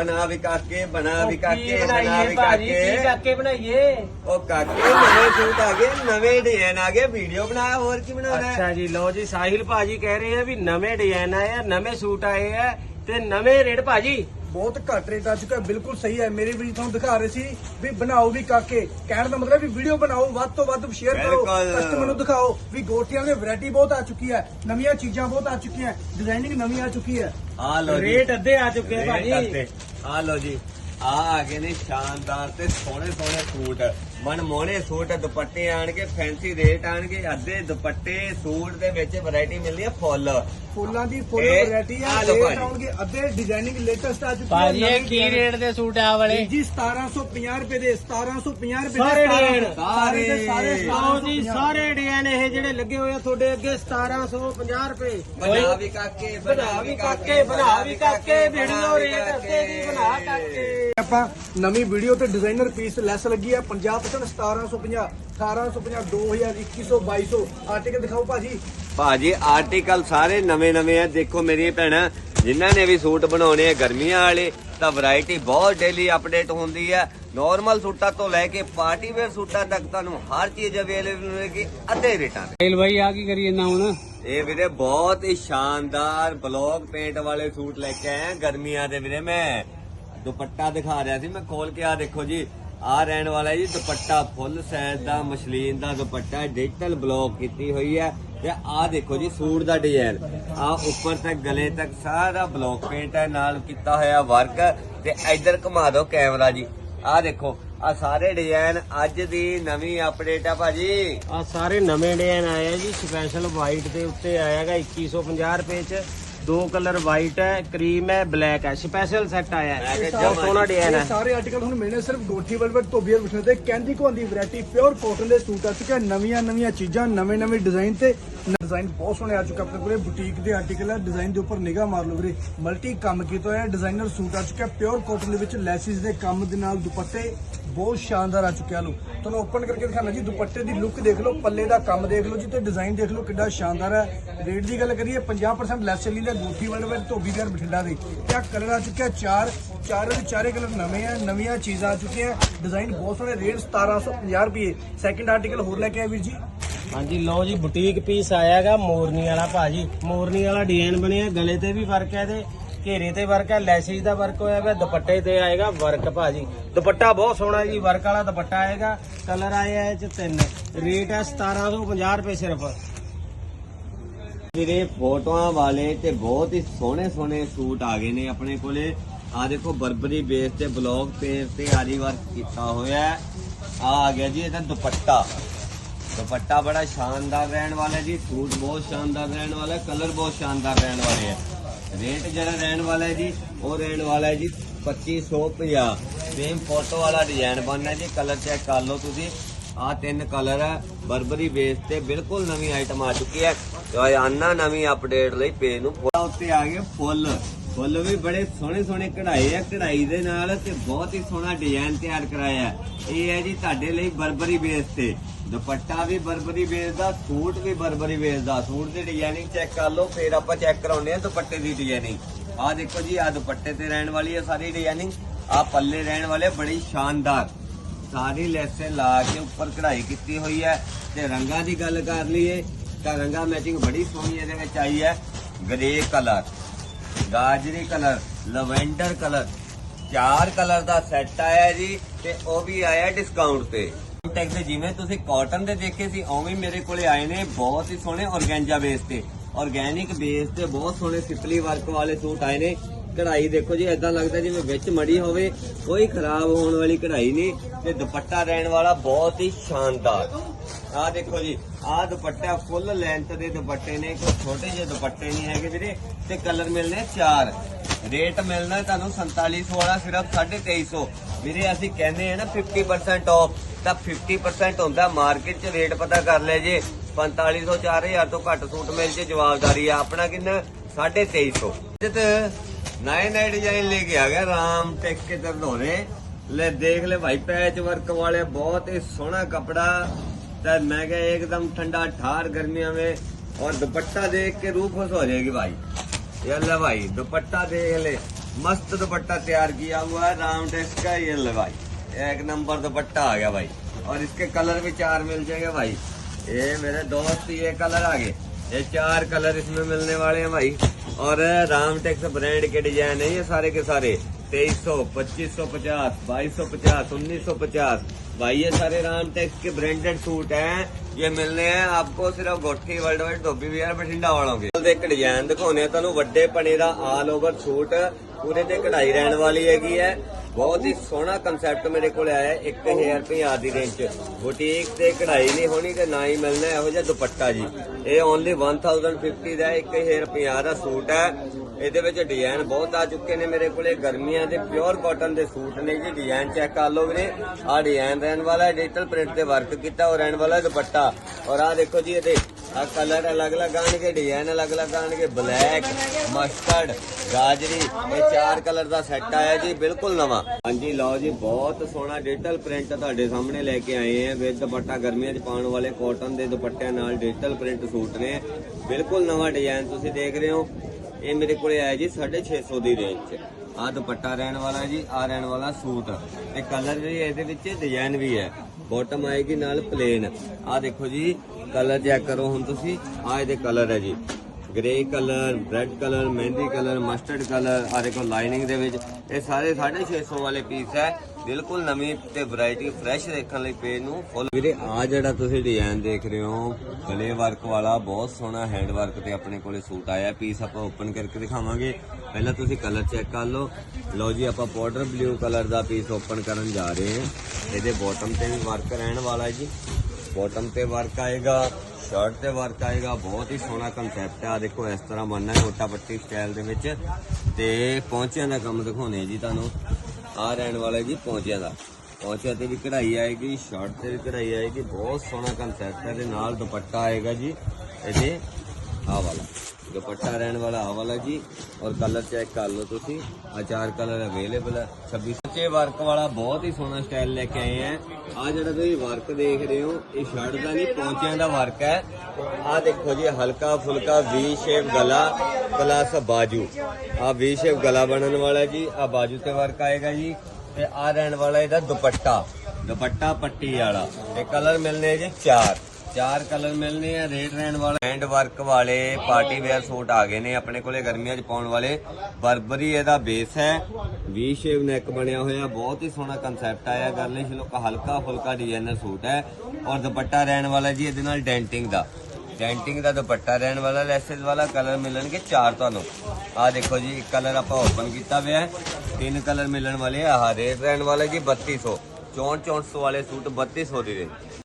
ਬਣਾ ਵੀ ਕਾਕੇ ਬਣਾ ਵੀ ਕਾਕੇ ਬਣਾ ਬਣਾਈਏ ਵੀ ਕਾਕੇ ਕਾਕੇ ਬਣਾਈਏ? ਉਹ ਕਾਕੇ ਨਵੇਂ ਸੂਟ ਆ ਗਏ ਨਵੇਂ ਡਿਜ਼ਾਈਨ ਆ ਗਏ ਵੀਡੀਓ ਬਣਾ ਹੋਰ ਕੀ ਬਣਾਉਣਾ? ਅੱਛਾ ਜੀ ਲਓ ਜੀ ਸਾਹਿਲ ਭਾਜੀ ਕਹਿ ਰਹੇ ਆ ਵੀ ਨਵੇਂ ਡਿਜ਼ਾਈਨ ਆਏ ਆ ਨਵੇਂ ਸੂਟ ਆਏ ਆ ਤੇ ਨਵੇਂ ਰੇਟ ਭਾਜੀ? ਬਹੁਤ ਘੱਟ ਰੇਟ ਆ ਚੁੱਕਾ ਬਿਲਕੁਲ ਸਹੀ ਹੈ। ਮੇਰੀ ਵੀਡੀਓ ਤੁਹਾਨੂੰ ਦਿਖਾ ਰਹੇ ਸੀ ਵੀ ਬਣਾਓ ਵੀ ਕਾਕੇ। ਕਹਿਣ ਦਾ ਮਤਲਬ ਵੀ ਵੀਡੀਓ ਬਣਾਓ ਵੱਧ ਤੋਂ ਵੱਧ ਸ਼ੇਅਰ ਕਰੋ। ਕਸਟਮਰ ਨੂੰ ਦਿਖਾਓ ਵੀ ਗੋਟੀਆਂ ਦੀ ਵੈਰਾਈਟੀ ਬਹੁਤ ਆ ਚੁੱਕੀ ਹੈ ਨਵੀਆਂ ਚੀਜ਼ਾਂ ਬਹੁਤ ਆ ਚੁੱਕੀਆਂ ਡਿਜ਼ਾਈਨਿੰਗ ਨਵੀਂ ਆ ਚੁੱਕੀ ਹੈ। ਆ ਲੋ ਜੀ। ਰੇਟ ਅੱਧੇ ਆ ਚੁੱਕੇ ਭਾਜੀ। ਆ ਲਓ ਜੀ ਆ ਆ ਗਏ ਨੇ ਸ਼ਾਨਦਾਰ ਤੇ ਸੋਹਣੇ ਸੋਹਣੇ ਸੂਟ। ਮਨਮੋਹਣੇ ਸੂਟ ਦੁਪੱਟੇ ਆਣਗੇ ਫੈਂਸੀ ਰੇਟ ਆਣਗੇ ਅੱਧੇ ਦੁਪੱਟੇ ਸੂਟ ਦੇ ਵਿੱਚ ਵੈਰਾਈਟੀ ਮਿਲਦੀ ਹੈ ਫੁੱਲ। ਫੁੱਲਾਂ ਦੀ ਫੁੱਲ ਇਹ ਵੈਰਾਈਟੀ ਆ ਆ ਲਓ ਰੇਟ ਭਾਜੀ। ਆਉਣਗੇ ਅੱਧੇ ਡਿਜ਼ਾਈਨਿੰਗ ਲੇਟੈਸਟ ਆ ਚੁੱਕੀ ਭਾਜੀ ਇਹ ਕੀ ਰੇਟ ਦੇ ਸੂਟ ਆ ਵਾਲੇ? ਜੀ 1750 ਰੁਪਏ ਦੇ 1750 ਰੁਪਏ ਸਾਰੇ ਦੇ design, ਸਾਰੇ ਦੇ ਸਾਰੇ ਲਓ ਜੀ 1750 ਸਾਰੇ ਡਿਜ਼ਾਈਨ ਇਹ ਜਿਹੜੇ ਲੱਗੇ ਹੋਏ ਆ ਤੁਹਾਡੇ ਅੱਗੇ 1750 ਰੁਪਏ। ਬਣਾ ਵੀ ਕਾਕੇ ਬਣਾ ਵੀ ਕਾਕੇ ਬਣਾ ਵੀ ਕਾਕੇ ਵੀਡੀਓ ਰੇਟ ਅੱਧੇ ਦੀ ਬਣਾ ਕਾਕੇ। ਆਪਾਂ ਨਵੀਂ ਵੀਡੀਓ ਤੇ ਡਿਜ਼ਾਈਨਰ ਪੀਸ ਲੈਸ ਲੱਗੀ ਆ 50% 1750 1850 2000 2100 2200 ਆਰਟੀਕਲ ਦਿਖਾਓ ਭਾਜੀ। ਭਾਜੀ ਆਰਟੀਕਲ ਸਾਰੇ ਨਵੇਂ ਨਵੇਂ ਆ। ਦੇਖੋ ਮੇਰੀਆਂ ਭੈਣਾਂ ਜਿਨ੍ਹਾਂ ਨੇ ਵੀ ਸੂਟ ਬਣਾਉਣੇ ਆ ਗਰਮੀਆਂ ਵਾਲੇ ਤਾਂ ਵੈਰਾਈਟੀ ਬਹੁਤ ਡੇਲੀ ਅਪਡੇਟ ਹੁੰਦੀ ਹੈ ਨਾਰਮਲ ਸੂਟਾਂ ਤੋਂ ਲੈ ਕੇ ਪਾਰਟੀ ਵੇਅਰ ਸੂਟਾਂ ਤੱਕ ਤੁਹਾਨੂੰ ਹਰ ਚੀਜ਼ ਅਵੇਲੇਬਲ ਮਿਲੇਗੀ ਅੱਧੇ ਰੇਟਾਂ ਤੇ। ਸਾਹਿਲ ਭਾਈ ਆ ਕੀ ਕਰੀ ਜਾਂਦਾ ਹੁਣ? ਇਹ ਵੀਰੇ ਬਹੁਤ ਹੀ ਸ਼ਾਨਦਾਰ ਬਲੌਕ ਪੇਂਟ ਵਾਲੇ ਸੂਟ ਲੈ ਕੇ ਆਇਆ ਗਰਮੀਆਂ ਦੇ ਵੀਰੇ ਮੈਂ। ਦੁਪੱਟਾ ਦਿਖਾ ਰਿਹਾ ਸੀ, ਮੈਂ ਖੋਲ ਕੇ ਆ ਦੇਖੋ ਜੀ ਆ ਰਹਿਣ ਵਾਲਾ ਜੀ, ਦੁਪੱਟਾ ਫੁੱਲ ਸਾਈਜ਼ ਦਾ ਮਸ਼ਲੀਨ ਦਾ ਦੁਪੱਟਾ ਡਿਜੀਟਲ ਬਲੌਕ ਕੀਤੀ ਹੋਈ ਹੈ ਤੇ ਆ ਦੇਖੋ ਜੀ, ਸੂਟ ਦਾ ਡਿਜ਼ਾਈਨ ਆ ਉੱਪਰ ਤੱਕ, ਗਲੇ ਤੱਕ ਸਾਰਾ ਬਲੌਕ ਪੇਂਟ ਹੈ, ਨਾਲ ਕੀਤਾ ਹੋਇਆ ਵਰਕ ਤੇ ਇਧਰ ਘੁਮਾ ਦਿਓ ਕੈਮਰਾ ਜੀ। ਆ ਦੇਖੋ ਆ ਸਾਰੇ ਡਿਜ਼ਾਈਨ ਅੱਜ ਦੀ ਨਵੀਂ ਅਪਡੇਟ ਆ ਭਾਜੀ। ਆ ਸਾਰੇ ਨਵੇਂ ਡਿਜ਼ਾਈਨ ਆਏ ਆ ਜੀ ਸਪੈਸ਼ਲ ਵਾਈਟ ਦੇ ਉੱਤੇ ਆਇਆਗਾ 2150 ਰੁਪਏ ਚ। ਦੋ ਕਲਰ ਵਾਈਟ ਹੈ ਕਰੀਮ ਹੈ ਬਲੈਕ ਹੈ। ਸਪੈਸ਼ਲ ਸੈੱਟ ਆਇਆ ਹੈ। ਬਹੁਤ ਸੋਹਣਾ ਡਿਜ਼ਾਈਨ ਹੈ। ਸਾਰੇ ਆਰਟੀਕਲ ਤੁਹਾਨੂੰ ਮਿਲਣੇ ਸਿਰਫ ਗੋਠੀ ਵਲਵਟ ਧੋਬੀਅਰ ਵਿਸ਼ਨੇ ਤੇ ਕੈਂਦੀ ਕੋਨ ਦੀ ਵੈਰਾਈਟੀ ਪਿਓਰ ਕਾਟਨ ਦੇ ਸੂਟ ਆ ਚੁੱਕੇ ਨਵੀਆਂ ਨਵੀਆਂ ਚੀਜ਼ਾਂ ਨਵੇਂ ਨਵੇਂ ਡਿਜ਼ਾਈਨ ਤੇ ਡਿਜ਼ਾਈਨ ਬਹੁਤ ਸੋਹਣੇ ਆ ਚੁੱਕੇ ਆਪਣੇ ਕੋਲੇ। ਬੁਟੀਕ ਦੇ ਆਰਟੀਕਲ ਆ, ਡਿਜ਼ਾਈਨ ਦੇ ਉੱਪਰ ਨਿਗਾਹ ਮਾਰ ਲਓ ਵੀਰੇ। ਮਲਟੀ ਕੰਮ ਕੀਤਾ ਹੋਇਆ ਡਿਜ਼ਾਈਨਰ ਸੂਟ ਆ ਚੁੱਕਿਆ ਪਿਓਰ ਕਾਟਨ ਦੇ ਵਿੱਚ ਲੈਸਿਸ ਦੇ ਕੰਮ ਦੇ ਨਾਲ ਦੁਪੱਟੇ ਬਹੁਤ ਸ਼ਾਨਦਾਰ ਆ ਚੁੱਕਿਆ ਲੋ ਤੁਹਾਨੂੰ ਓਪਨ ਕਰਕੇ ਦਿਖਾਣਾ ਜੀ, ਦੁਪੱਟੇ ਦੀ ਲੁੱਕ ਦੇਖ ਲਓ, ਪੱਲੇ ਦਾ ਕੰਮ ਦੇਖ ਲਓ ਜੀ ਤੇ ਡਿਜ਼ਾਈਨ ਦੇਖ ਲਓ ਕਿੱਡਾ ਸ਼ਾਨਦਾਰ ਹੈ ਰੇਟ ਦੀ ਗੱਲ ਕਰੀਏ 50% ਲੈਸ ਚੱਲੀ ਦਾ ਗੋਠੀ ਵਰਡ ਵਿੱਚ ਧੋਬੀ ਦੇ ਬਠਿੰਡਾ ਦੇ। ਕਿਆ ਕਲਰ ਆ ਚੁੱਕਿਆ, ਚਾਰ, ਚਾਰੇ ਦੇ ਚਾਰੇ ਕਲਰ ਨਵੇਂ ਆ, ਨਵੀਆਂ ਚੀਜ਼ਾਂ ਆ ਚੁੱਕੀਆਂ। ਡਿਜ਼ਾਈਨ ਬਹੁਤ ਸੋਹਣੇ ਰੇਟ 1750 ਰੁਪਏ। ਸੈਕਿੰਡ ਆਰਟੀਕਲ ਹੋਰ ਲੈ ਕੇ ਆਏ ਵੀਰ ਜੀ। ਹਾਂਜੀ, ਲਓ ਜੀ ਬੁਟੀਕ ਪੀਸ ਆਇਆਗਾ, ਮੋਰਨੀ ਵਾਲਾ ਭਾਜੀ। ਮੋਰਨੀ ਵਾਲਾ ਡਿਜ਼ਾਈਨ ਬਣਿਆ, ਗਲੇ ਤੇ ਵੀ ਵਰਕ ਹੈ ਤੇ ਘੇਰੇ ਤੇ ਵਰਕ ਹੈ ਲੈਸਿਸ ਦਾ ਵਰਕ ਹੋਇਆ ਹੋਇਆ ਦੁਪੱਟੇ ਤੇ ਆਏਗਾ ਵਰਕ ਭਾਜੀ। ਦੁਪੱਟਾ ਬਹੁਤ ਸੋਹਣਾ ਜੀ ਵਰਕ ਵਾਲਾ ਦੁਪੱਟਾ ਆਏਗਾ ਕਲਰ ਆਇਆ ਆ ਇਹ ਚ ਤਿੰਨ। ਰੇਟ ਹੈ 1750 ਰੁਪਏ ਸਿਰਫ। ਵੀਰੇ, ਫੋਟੋਆਂ ਵਾਲੇ ਤੇ ਬਹੁਤ ਹੀ ਸੋਹਣੇ ਸੋਹਣੇ ਸੂਟ ਆ ਗਏ ਨੇ ਆਪਣੇ ਕੋਲੇ। ਆ ਦੇਖੋ, ਬਰਬਰੀ ਬੇਸ ਤੇ ਬਲੌਕ ਪੇਜ ਤੇ ਆਰੀ ਵਰਕ ਕੀਤਾ ਹੋਇਆ। ਹੈ ਆ ਆ ਗਿਆ ਜੀ ਇਹਦਾ ਦੁਪੱਟਾ। ਦੁਪੱਟਾ ਬੜਾ ਸ਼ਾਨਦਾਰ ਰਹਿਣ ਵਾਲਾ ਜੀ, ਸੂਟ ਬਹੁਤ ਸ਼ਾਨਦਾਰ ਰਹਿਣ ਵਾਲਾ ਕਲਰ ਬਹੁਤ ਸ਼ਾਨਦਾਰ ਰਹਿਣ ਵਾਲੇ ਹੈ। ਰੇਟ ਜਿਹੜਾ ਰਹਿਣ ਵਾਲਾ ਹੈ ਜੀ, ਉਹ ਰਹਿਣ ਵਾਲਾ ਹੈ ਜੀ 2550 ਸੇਮ ਫੋਟੋ ਵਾਲਾ ਡਿਜ਼ਾਈਨ ਬਣਨਾ ਜੀ ਕਲਰ ਚੈੱਕ ਕਰ ਲਓ ਤੁਸੀਂ। ਆ ਤਿੰਨ ਕਲਰ ਹੈ ਬਰਬਰੀ ਬੇਸ ਤੇ ਬਿਲਕੁਲ ਨਵੀਂ ਆਈਟਮ ਆ ਚੁੱਕੀ ਹੈ। ਰੋਜ਼ਾਨਾ ਨਵੀਂ ਅਪਡੇਟ ਲਈ ਪੇਜ ਨੂੰ ਉੱਤੇ ਆ ਗਏ ਫੁੱਲ। ਫੁੱਲ ਵੀ ਬੜੇ ਸੋਹਣੇ ਸੋਹਣੇ ਕਢਾਏ ਆ। ਕਢਾਈ ਦੇ ਨਾਲ ਤੇ ਬਹੁਤ ਹੀ ਸੋਹਣਾ ਡਿਜ਼ਾਈਨ ਤਿਆਰ ਕਰਾਇਆ ਇਹ ਹੈ ਜੀ ਤੁਹਾਡੇ ਲਈ ਬਰਬਰੀ ਬੇਸ ਤੇ। ਦੁਪੱਟਾ ਵੀ ਬਰਬਰੀ ਬੇਸ ਦਾ, ਸੂਟ ਵੀ ਬਰਬਰੀ ਬੇਸ ਦਾ। ਸੂਟ ਦੀ ਡਿਜ਼ਾਈਨਿੰਗ ਚੈੱਕ ਕਰ ਲਓ, ਫਿਰ ਆਪਾਂ ਚੈੱਕ ਕਰਾਉਂਦੇ ਆ ਦੁਪੱਟੇ ਦੀ ਡਿਜ਼ਾਈਨਿੰਗ ਆਹ ਦੇਖੋ ਜੀ, ਆਹ ਦੁਪੱਟੇ ਤੇ ਰਹਿਣ ਵਾਲੀ ਹੈ ਸਾਰੀ ਡਿਜ਼ਾਈਨਿੰਗ ਆਹ ਪੱਲੇ ਰਹਿਣ ਵਾਲੇ, ਬੜੀ ਸ਼ਾਨਦਾਰ। ਸਾਰੀ ਲੈਸੇ ਲਾ ਕੇ ਉੱਪਰ ਕਢਾਈ ਕੀਤੀ ਹੋਈ ਹੈ। ਤੇ ਰੰਗਾਂ ਦੀ ਗੱਲ ਕਰ ਲਈਏ, ਤਾਂ ਰੰਗਾਂ ਮੈਚਿੰਗ ਬੜੀ ਸੋਹਣੀ ਇਹਦੇ ਵਿੱਚ ਆਈ ਹੈ। Grey colour. ਗਾਜਰੀ colour, lavender colour, ਚਾਰ ਕਲਰ ਦਾ ਸੈੱਟ ਆਇਆ ਜੀ ਤੇ ਉਹ ਵੀ ਆਇਆ ਡਿਸਕਾਊਂਟ ਤੇ। ਟੈਕ ਤੇ ਜਿਵੇਂ ਤੁਸੀਂ ਕਾਟਨ ਦੇ ਦੇਖੇ ਸੀ, ਉਵੇਂ ਹੀ ਮੇਰੇ ਕੋਲੇ ਆਏ ਨੇ ਬਹੁਤ ਹੀ ਸੋਹਣੇ ਔਰਗੈਂਜਾ ਬੇਸ ਤੇ। ਆਰਗੈਨਿਕ ਬੇਸ ਤੇ ਬਹੁਤ ਸੋਹਣੇ ਸਿਪਲੀ ਵਰਕ ਵਾਲੇ ਸੂਟ ਆਏ ਨੇ। ਕਢਾਈ ਦੇਖੋ ਜੀ ਇਦਾਂ ਲੱਗਦਾ ਜਿਵੇਂ ਵਿੱਚ ਮੜੀ ਹੋਵੇ, ਕੋਈ ਖਰਾਬ ਹੋਣ ਵਾਲੀ ਕਢਾਈ ਨਹੀਂ ਤੇ ਦੁਪੱਟਾ ਰਹਿਣ ਵਾਲਾ ਬਹੁਤ ਹੀ ਸ਼ਾਨਦਾਰ। ਆਹ ਦੇਖੋ ਜੀ, ਆਹ ਦੁਪੱਟਾ ਫੁੱਲ ਲੈਂਥ ਦੇ ਦੁਪੱਟੇ ਨੇ, ਕੋਈ ਛੋਟੇ ਜਿਹੇ ਦੁਪੱਟੇ ਨਹੀਂ ਹੈਗੇ ਵੀਰੇ, ਤੇ ਕਲਰ ਮਿਲਨੇ ਚਾਰ। ਰੇਟ ਮਿਲਣਾ ਤੁਹਾਨੂੰ 4700 ਵਾਲਾ, ਸਿਰਫ 2350 ਵੀਰੇ ਅਸੀਂ ਕਹਿੰਦੇ ਆ ਨਾ 50% ਆਫ ਤਾਂ 50% ਹੁੰਦਾ ਮਾਰਕੀਟ 'ਚ ਰੇਟ ਪਤਾ ਕਰ ਲੈ ਜੇ। 4500 4000 ਤੋਂ ਘੱਟ ਸੂਟ ਮਿਲ ਜੇ, ਜਵਾਬਦਾਰੀ ਆ, ਆਪਣਾ ਕਿੰਨਾ? 2350 ਤੇ नए नए डिज़ाइन लेके आ गया, राम टेक के चरनोरे ले, देख ले भाई पैच वर्क वाले, बहुत ही सोना कपड़ा। तो मैं क्या एकदम ठंडा ठार गर्मियों में, और दुपट्टा देख के रूह खुश हो जाएगी भाई। ये ले भाई, दुपट्टा देख ले। मस्त दुपट्टा तैयार किया हुआ है, राम टेक्स का, ये ले भाई। एक नंबर दुपट्टा आ गया भाई। और इसके कलर भी चार मिल जाएँगे भाई। ये मेरे दोस्त, ये कलर आ गए ये चार कलर इसमें मिलने वाले हैं भाई। और राम टेक्स ब्रांड के डिजाइन है ये सारे के सारे तेईस सौ पच्चीस सौ पचास बाईस सौ पचास उन्नीस सौ पचास भाई ये सारे राम टेक्स के ब्रांडेड सूट हैं ये मिलने हैं आपको ਸਿਰਫ ਗੋਠੀ ਵਰਲਡ ਵਾਈਡ ਧੋਬੀ ਵੀਰ ਬਠਿੰਡਾ ਵਾਲੋਂਗੇ ਦੇ ਇੱਕ ਡਿਜ਼ਾਈਨ ਦਿਖਾਉਣੇ ਆ ਤੁਹਾਨੂੰ ਵੱਡੇ ਪਣੇ ਦਾ ਆਲ ਓਵਰ ਸੂਟ ਪੂਰੇ ਤੇ ਕਢਾਈ ਰਹਿਣ ਵਾਲੀ ਹੈਗੀ ਹੈ ਬਹੁਤ ਹੀ ਸੋਹਣਾ ਕਨਸੈਪਟ ਮੇਰੇ ਕੋਲ ਆਇਆ ਹੈ 1000 ਰੁਪਏ ਆਦੀ ਰੇਂਜ ਚ। ਬੁਟੀਕ ਤੇ ਕਢਾਈ ਨਹੀਂ ਹੋਣੀ ਤੇ ਨਾ ਹੀ ਮਿਲਣਾ, ਇਹੋ ਜਿਹਾ ਦੁਪੱਟਾ ਜੀ। ਇਹ ਓਨਲੀ 1050 ਦਾ 1000 ਰੁਪਏ ਦਾ ਸੂਟ ਹੈ। ਇਹਦੇ ਵਿੱਚ ਡਿਜ਼ਾਈਨ ਬਹੁਤ ਆ ਚੁੱਕੇ ਨੇ ਮੇਰੇ ਕੋਲੇ। ਗਰਮੀਆਂ ਦੇ ਪਿਓਰ ਕਾਟਨ ਦੇ ਸੂਟ ਨੇ ਜੀ ਡਿਜ਼ਾਈਨ ਚੈੱਕ ਕਰ ਲਓ ਵੀਰੇ। ਆ ਡਿਜ਼ਾਈਨ ਰਹਿਣ ਵਾਲਾ ਡਿਜੀਟਲ ਪ੍ਰਿੰਟ ਤੇ ਵਰਕ ਕੀਤਾ, ਉਹ ਰਹਿਣ ਵਾਲਾ ਦੁਪੱਟਾ। ਔਰ ਆ ਦੇਖੋ ਜੀ, ਇਹਦੇ ਆ ਕਲਰ ਅਲੱਗ-ਅਲੱਗ ਆਣਗੇ, ਡਿਜ਼ਾਈਨ ਅਲੱਗ-ਅਲੱਗ ਆਣਗੇ, ਬਲੈਕ, ਮਸਟਰਡ, ਗਾਜਰੀ, ਇਹ ਚਾਰ ਕਲਰ ਦਾ ਸੈੱਟ ਆਇਆ ਜੀ, ਬਿਲਕੁਲ ਨਵਾਂ। ਹਾਂਜੀ, ਲਓ ਜੀ, ਬਹੁਤ ਸੋਹਣਾ ਡਿਜੀਟਲ ਪ੍ਰਿੰਟ ਤੁਹਾਡੇ ਸਾਹਮਣੇ ਲੈ ਕੇ ਆਏ ਆ, ਵਿਦ ਦੁਪੱਟਾ ਗਰਮੀਆਂ 'ਚ ਪਾਉਣ ਵਾਲੇ ਕਾਟਨ ਦੇ ਦੁਪੱਟਿਆਂ ਨਾਲ ਡਿਜੀਟਲ ਪ੍ਰਿੰਟ ਸੂਟ ਨੇ। ਬਿਲਕੁਲ ਨਵਾਂ ਡਿਜ਼ਾਈਨ ਤੁਸੀਂ ਦੇਖ ਰਹੇ ਹੋ। ਇਹ ਮੇਰੇ ਕੋਲੇ ਆਇਆ ਜੀ 650 ਦੀ ਰੇਂਜ 'ਚ। ਆ ਦੁਪੱਟਾ ਰਹਿਣ ਵਾਲਾ ਜੀ ਆ ਰਹਿਣ ਵਾਲਾ ਸੂਟ। ਤੇ ਕਲਰ ਵੀ ਇਹਦੇ ਵਿੱਚ ਡਿਜ਼ਾਈਨ ਵੀ ਹੈ। ਬਾਟਮ ਆਏਗੀ ਨਾਲ ਪਲੇਨ ਆ ਦੇਖੋ ਜੀ ਕਲਰ ਚੈੱਕ ਕਰੋ ਹੁਣ ਤੁਸੀਂ। ਆ ਇਹਦੇ ਕਲਰ ਹੈ ਜੀ। Grey colour red colour mehndi colour mustard colour ਆ ਦੇਖੋ ਲਾਈਨਿੰਗ ਦੇ ਵਿੱਚ। ਇਹ ਸਾਰੇ 650 ਵਾਲੇ ਪੀਸ ਹੈ। ਬਿਲਕੁਲ ਨਵੀਂ ਤੇ ਵੈਰਾਈਟੀ ਫਰੈਸ਼ ਦੇਖਣ ਲਈ ਪੇਜ ਨੂੰ ਫੁੱਲ ਵੀਰੇ ਆ ਜਿਹੜਾ ਤੁਸੀਂ ਡਿਜ਼ਾਈਨ ਦੇਖ ਰਹੇ ਹੋ, ਗਲੇ ਵਰਕ ਵਾਲਾ, ਬਹੁਤ ਸੋਹਣਾ ਹੈਂਡ ਵਰਕ ਤੇ ਆਪਣੇ ਕੋਲੇ ਸੂਟ ਆਇਆ। ਪੀਸ ਆਪਾਂ ਓਪਨ ਕਰਕੇ ਦਿਖਾਵਾਂਗੇ। ਪਹਿਲਾਂ ਤੁਸੀਂ ਕਲਰ ਚੈੱਕ ਕਰ ਲਓ। ਲਓ ਜੀ, ਆਪਾਂ ਪਾਊਡਰ ਬਲੂ ਕਲਰ ਦਾ ਪੀਸ ਓਪਨ ਕਰਨ ਜਾ ਰਹੇ ਹਾਂ। ਇਹਦੇ ਬਾਟਮ ਤੇ ਵੀ ਵਰਕ ਰਹਿਣ ਵਾਲਾ ਜੀ। ਬਾਟਮ ਤੇ ਵਰਕ ਆਏਗਾ ਸ਼ਰਟ ਤੇ ਵਰਕ ਆਏਗਾ, ਬਹੁਤ ਹੀ ਸੋਹਣਾ ਕਨਸੈਪਟ ਹੈ ਆ ਦੇਖੋ, ਇਸ ਤਰ੍ਹਾਂ ਬਣਨਾ ਹੈ ਪੱਟੀ ਸਟਾਈਲ ਦੇ ਵਿੱਚ। ਤੇ ਪਹੁੰਚਿਆਂ ਦਾ ਕੰਮ ਦਿਖਾਉਣੇ ਜੀ ਤੁਹਾਨੂੰ। ਆ ਰਹਿਣ ਵਾਲਾ ਜੀ ਪਹੁੰਚਿਆਂ ਦਾ। ਪਹੁੰਚਿਆਂ ਤੇ ਵੀ ਕਢਾਈ ਆਏਗੀ ਸ਼ਰਟ ਤੇ ਵੀ ਕਢਾਈ ਆਏਗੀ। ਬਹੁਤ ਸੋਹਣਾ ਕਨਸੈਪਟ ਹੈ ਤੇ ਨਾਲ ਦੁਪੱਟਾ ਆਏਗਾ ਜੀ। ਇਹਦੇ ਆ ਵਾਲਾ। ਦੁਪੱਟਾ ਰਹਿਣ ਵਾਲਾ ਆ ਵਾਲਾ ਜੀ। ਔਰ ਕਲਰ ਚੈੱਕ ਕਰ ਲਓ ਤੁਸੀਂ। ਆ ਚਾਰ ਕਲਰ ਅਵੇਲੇਬਲ ਹੈ। 26 ਸੱਚੇ ਵਰਕ ਵਾਲਾ ਬਹੁਤ ਹੀ ਸੋਹਣਾ ਸਟਾਈਲ ਲੈ ਕੇ ਆਏ ਆ ਆ ਜਿਹੜਾ ਤੁਸੀਂ ਵਰਕ ਦੇਖ ਰਹੇ ਹੋ, ਇਹ ਸ਼ਰਟ ਦਾ ਨਹੀਂ ਪੌਂਚਿਆਂ ਦਾ ਵਰਕ ਹੈ। ਆ ਦੇਖੋ ਜੀ, ਹਲਕਾ ਫੁਲਕਾ ਵੀ ਸ਼ੇਪ ਗਲਾ ਪਲੱਸ ਬਾਜੂ। ਆ ਵੀ ਸ਼ੇਪ ਗਲਾ ਬਣਨ ਵਾਲਾ ਜੀ। ਆ ਬਾਜੂ ਤੇ ਵਰਕ ਆਏਗਾ ਜੀ। ਤੇ ਆ ਰਹਿਣ ਵਾਲਾ ਇਹਦਾ ਦੁਪੱਟਾ। ਦੁਪੱਟਾ ਪੱਟੀ ਵਾਲਾ। ਇਹ ਕਲਰ ਮਿਲਨੇ ਜੀ ਚਾਰ। ਚਾਰ ਕਲਰ ਮਿਲਨੇ ਆ, ਰੇਟ ਰਹਿਣ ਵਾਲੇ। ਹੈਂਡ ਵਰਕ ਵਾਲੇ ਪਾਰਟੀ ਵੇਅਰ ਸੂਟ ਆ ਗਏ ਨੇ ਆਪਣੇ ਕੋਲੇ ਗਰਮੀਆਂ 'ਚ ਪਾਉਣ ਵਾਲੇ। ਬਰਬਰੀ ਇਹਦਾ ਬੇਸ ਹੈ। ਵੀ ਸ਼ੇਪ ਨੈਕ ਬਣਿਆ ਹੋਇਆ, ਬਹੁਤ ਹੀ ਸੋਹਣਾ ਕਨਸੈਪਟ ਆਇਆ ਗਰਲਿਸ਼ ਲੁੱਕ ਹਲਕਾ ਫੁਲਕਾ ਡਿਜ਼ਾਈਨਰ ਸੂਟ ਹੈ। ਔਰ ਦੁਪੱਟਾ ਰਹਿਣ ਵਾਲਾ ਜੀ ਇਹਦੇ ਨਾਲ ਡੈਂਟਿੰਗ ਦਾ। ਡੈਂਟਿੰਗ ਦਾ ਦੁਪੱਟਾ ਰਹਿਣ ਵਾਲਾ, ਲੈਸਸ ਵਾਲਾ ਕਲਰ ਮਿਲਣਗੇ ਚਾਰ ਤੁਹਾਨੂੰ। ਆਹ ਦੇਖੋ ਜੀ, ਇੱਕ ਕਲਰ ਆਪਾਂ ਓਪਨ ਕੀਤਾ ਹੋਇਆ ਹੈ। ਤਿੰਨ ਕਲਰ ਮਿਲਣ ਵਾਲੇ ਆ। ਆਹ ਰੇਟ ਰਹਿਣ ਵਾਲਾ ਜੀ 3200 64 6400 ਵਾਲੇ ਸੂਟ 3200 ਦੇ ਦੇ।